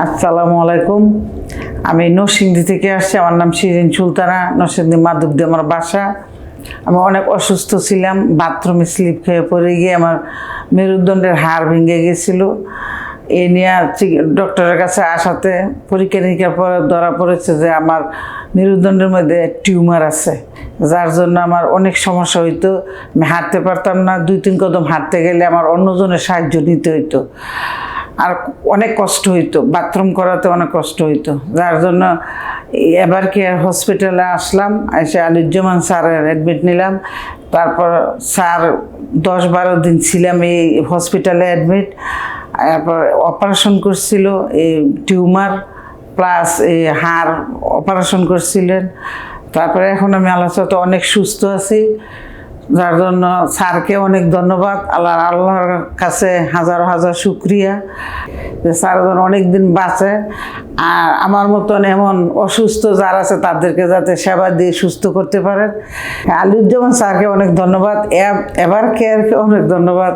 আসসালামু আলাইকুম। আমি নরসিংদী থেকে আসছি, আমার নাম শিরিন সুলতানা, নরসিংদী মাধবদী আমার বাসা। আমি অনেক অসুস্থ ছিলাম, বাথরুমে স্লিপ খেয়ে পড়ে গিয়ে আমার মেরুদণ্ডের হাড় ভেঙে গেছিল। এ নিয়ে ডক্টরের কাছে আসাতে পরীক্ষা নিরীক্ষার পরে ধরা পড়েছে যে আমার মেরুদণ্ডের মধ্যে টিউমার আছে, যার জন্য আমার অনেক সমস্যা হইতো। আমি হাঁটতে পারতাম না দুই তিন কদম হাঁটতে গেলে আমার অন্যজনের সাহায্য নিতে হইতো। আর অনেক কষ্ট হইতো বাথরুম করাতে অনেক কষ্ট হইতো। যার জন্য এবার কেয়ার হসপিটালে আসলাম, এসে আলিজ্জামান স্যারের অ্যাডমিট নিলাম। তারপর স্যার দশ বারো দিন ছিলাম এই হসপিটালে অ্যাডমিট তারপর অপারেশন করছিল, এই টিউমার প্লাস এই হাড় অপারেশন করছিলেন। তারপরে এখন আমি আল্লাহ অনেক সুস্থ আছি। যার জন্য স্যারকে অনেক ধন্যবাদ। আল্লাহ আল্লাহর কাছে হাজার হাজার শুক্রিয়া যে স্যার যেন অনেক দিন বাঁচে। আর আমার মতন এমন অসুস্থ যারা আছে তাদেরকে যাতে সেবা দিয়ে সুস্থ করতে পারেন। আলুজ্জামান স্যারকে অনেক ধন্যবাদ। এবার কেয়ারকে অনেক ধন্যবাদ।